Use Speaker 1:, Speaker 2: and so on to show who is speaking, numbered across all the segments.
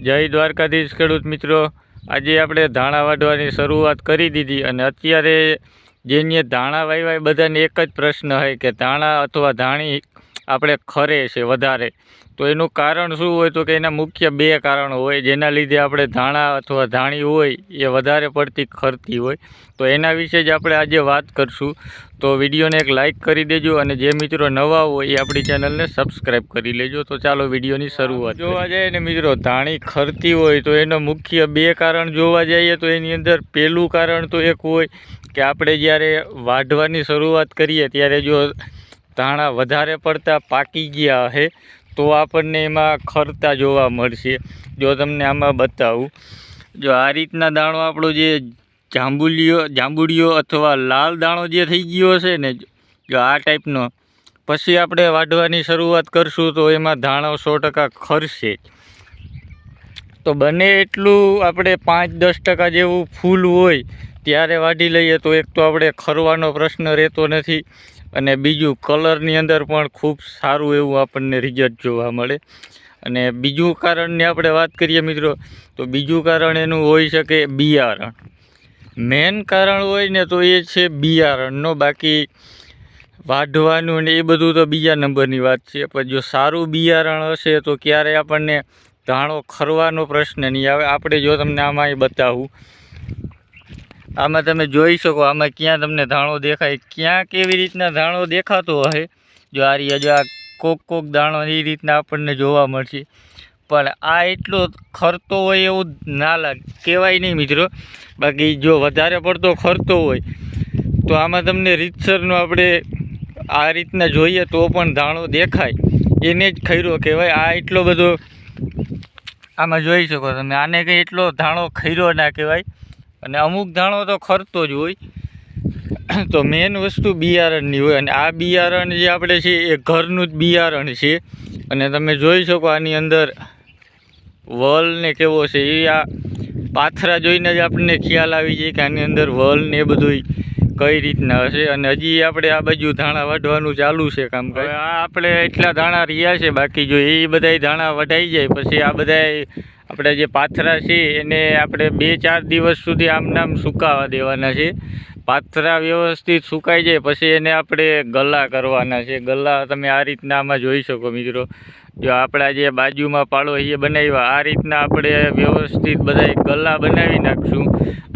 Speaker 1: જય દ્વારકાધીશ ખેડૂત મિત્રો. આજે આપણે ધાણા વાઢવાની શરૂઆત કરી દીધી અને અત્યારે જેને ધાણા વાવ્યા બધાને એક જ પ્રશ્ન હોય કે ધાણા અથવા ધાણી આપણે ખરે છે વધારે. તો એનું કારણ શું હોય તો કે એના મુખ્ય બે કારણ હોય. જેના લીધે આપણે ધાણા અથવા ધાણી હોય એ વધારે પડતી ખરતી હોય. તો એના વિશે જ આપણે આજે વાત કરશું. તો વિડીયોને એક લાઇક કરી દેજો અને જે મિત્રો નવા હોય એ આપણી ચેનલને સબસ્ક્રાઈબ કરી લેજો. તો ચાલો વિડીયોની શરૂઆત જોવા જઈએ ને મિત્રો, ધાણી ખરતી હોય તો એનો મુખ્ય બે કારણ જોવા જઈએ તો એની અંદર પહેલું કારણ તો એક હોય કે આપણે જ્યારે વાઢવાની શરૂઆત કરીએ ત્યારે જો ધાણા વધારે પડતા પાકી ગયા હે, તો આપણને એમાં ખરતા જોવા મળશે. જો તમને આમાં બતાવું, જો આ રીતના દાણો આપણો જે જાંબુલીઓ જાંબુડિયો અથવા લાલ દાણો જે થઈ ગયો હશે ને, જો આ ટાઈપનો, પછી આપણે વાઢવાની શરૂઆત કરશું તો એમાં ધાણો સો ટકા ખરશે તો બને એટલું આપણે પાંચ દસ ટકા જેવું ફૂલ હોય, ત્યારે વાઢી લઈએ તો એક તો આપણે ખરવાનો પ્રશ્ન રહેતો નથી. અને બીજું કલરની અંદર પણ ખૂબ સારું એવું આપણને રિઝલ્ટ જોવા મળે. અને બીજું કારણની આપણે વાત કરીએ મિત્રો, તો બીજું કારણ એનું હોઈ શકે બિયારણ. મેન કારણ હોય ને તો એ છે બિયારણનો. બાકી વાઢવાનું ને એ બધું તો બીજા નંબરની વાત છે. પણ જો સારું બિયારણ હશે તો ક્યારેય આપણને ધાણો ખરવાનો પ્રશ્ન નહીં આવે. આપણે જો તમને આમાં બતાવું આમાં તમે જોઈ શકો, આમાં ક્યાં તમને ધાણો દેખાય, ક્યાં કેવી રીતના ધાણો દેખાતો હશે. જો આ રહ્યા, જો આ કોક કોક દાણો એ રીતના આપણને જોવા મળશે. પણ આ એટલો ખરતો હોય એવું ના લાગે. કહેવાય નહીં મિત્રો. બાકી જો વધારે પડતો ખરતો હોય, તો આમાં તમને રીતસરનો આપણે આ રીતના જોઈએ તો પણ ધાણો દેખાય. એને જ ખૈરો કહેવાય. આ એટલો બધો આમાં જોઈ શકો તમે. આને કંઈ એટલો ધાણો ખૈરો ના કહેવાય. અને અમુક ધાણો તો ખરતો જ હોય. તો મેન વસ્તુ બિયારણની હોય અને આ બિયારણ જે આપણે છે એ ઘરનું જ બિયારણ છે. અને તમે જોઈ શકો આની અંદર વલ ને કેવો છે એ આ પાથરા જોઈને જ આપણને ખ્યાલ આવી જાય કે આની અંદર વલ ને એ બધું કઈ રીતના હશે. અને હજી આપણે આ બાજુ ધાણા વાઢવાનું ચાલુ છે કામ આ આપણે એટલા ધાણા રહ્યા છે બાકી જો એ બધાય ધાણા વઢાઈ જાય, પછી આ બધાય આપણે જે પાથરા છે એને આપણે બે ચાર દિવસ સુધી આમ નામ સુકાવા દેવાના છે. પાથરા વ્યવસ્થિત સુકાઈ જાય, પછી એને આપણે ગલ્લા કરવાના છે. ગલ્લા તમે આ રીતના આમાં જોઈ શકો મિત્રો. જો આપણા જે બાજુમાં પાડો એ બનાવ્યા, આ રીતના આપણે વ્યવસ્થિત બધા ગલ્લા બનાવી નાખશું.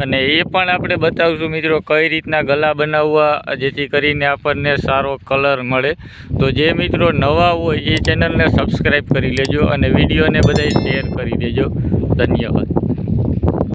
Speaker 1: અને એ પણ આપણે બતાવશું, મિત્રો, કઈ રીતના ગલ્લા બનાવવા, જેથી કરીને આપણને સારો કલર મળે. તો જે મિત્રો નવા હોય, એ ચેનલને સબસ્ક્રાઈબ કરી લેજો અને વિડીયોને બધા શેર કરી દેજો. ધન્યવાદ.